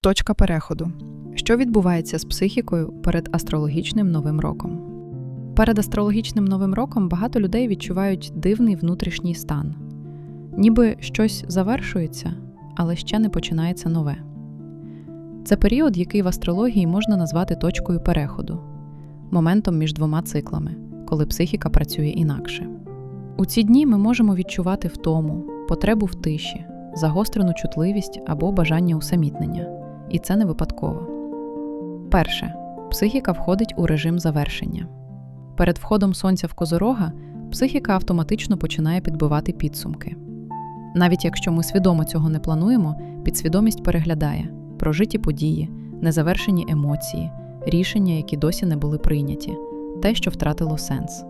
Точка переходу. Що відбувається з психікою перед астрологічним новим роком? Перед астрологічним новим роком багато людей відчувають дивний внутрішній стан, ніби щось завершується, але ще не починається нове. Це період, який в астрології можна назвати точкою переходу, моментом між двома циклами, коли психіка працює інакше. У ці дні ми можемо відчувати втому, потребу в тиші, загострену чутливість або бажання усамітнення. І це не випадково. Перше. Психіка входить у режим завершення. Перед входом сонця в козорога психіка автоматично починає підбивати підсумки. Навіть якщо ми свідомо цього не плануємо, підсвідомість переглядає прожиті події, незавершені емоції, рішення, які досі не були прийняті, те, що втратило сенс.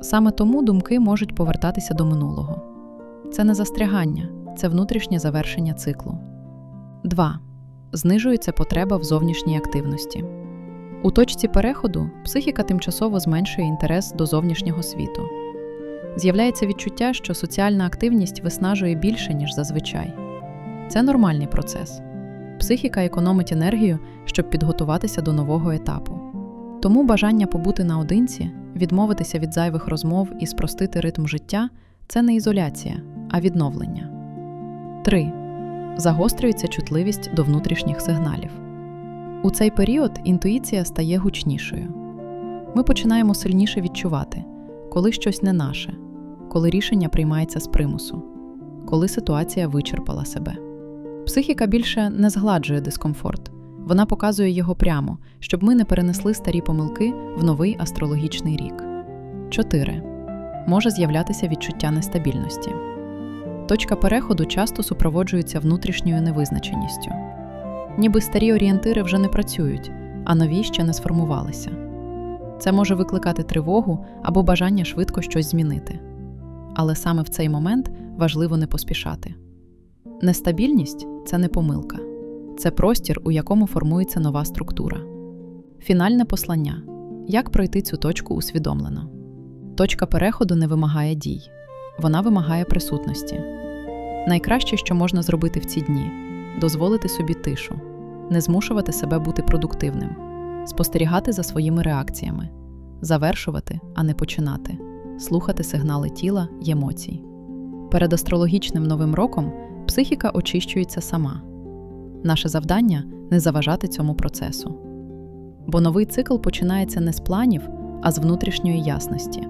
Саме тому думки можуть повертатися до минулого. Це не застрягання, це внутрішнє завершення циклу. 2. Знижується потреба в зовнішній активності. У точці переходу психіка тимчасово зменшує інтерес до зовнішнього світу. З'являється відчуття, що соціальна активність виснажує більше, ніж зазвичай. Це нормальний процес. Психіка економить енергію, щоб підготуватися до нового етапу. Тому бажання побути наодинці, відмовитися від зайвих розмов і спростити ритм життя це не ізоляція, а відновлення. 3 загострюється чутливість до внутрішніх сигналів. У цей період інтуїція стає гучнішою. Ми починаємо сильніше відчувати, коли щось не наше, коли рішення приймається з примусу, коли ситуація вичерпала себе. Психіка більше не згладжує дискомфорт, вона показує його прямо, щоб ми не перенесли старі помилки в новий астрологічний рік. 4. Може з'являтися відчуття нестабільності. Точка переходу часто супроводжується внутрішньою невизначеністю. Ніби старі орієнтири вже не працюють, а нові ще не сформувалися. Це може викликати тривогу або бажання швидко щось змінити. Але саме в цей момент важливо не поспішати. Нестабільність це не помилка, це простір, у якому формується нова структура. Фінальне послання як пройти цю точку усвідомлено. Точка переходу не вимагає дій, вона вимагає присутності. Найкраще, що можна зробити в ці дні дозволити собі тишу, не змушувати себе бути продуктивним, спостерігати за своїми реакціями, завершувати, а не починати, слухати сигнали тіла й емоцій. Перед астрологічним новим роком психіка очищується сама. Наше завдання не заважати цьому процесу. Бо новий цикл починається не з планів, а з внутрішньої ясності.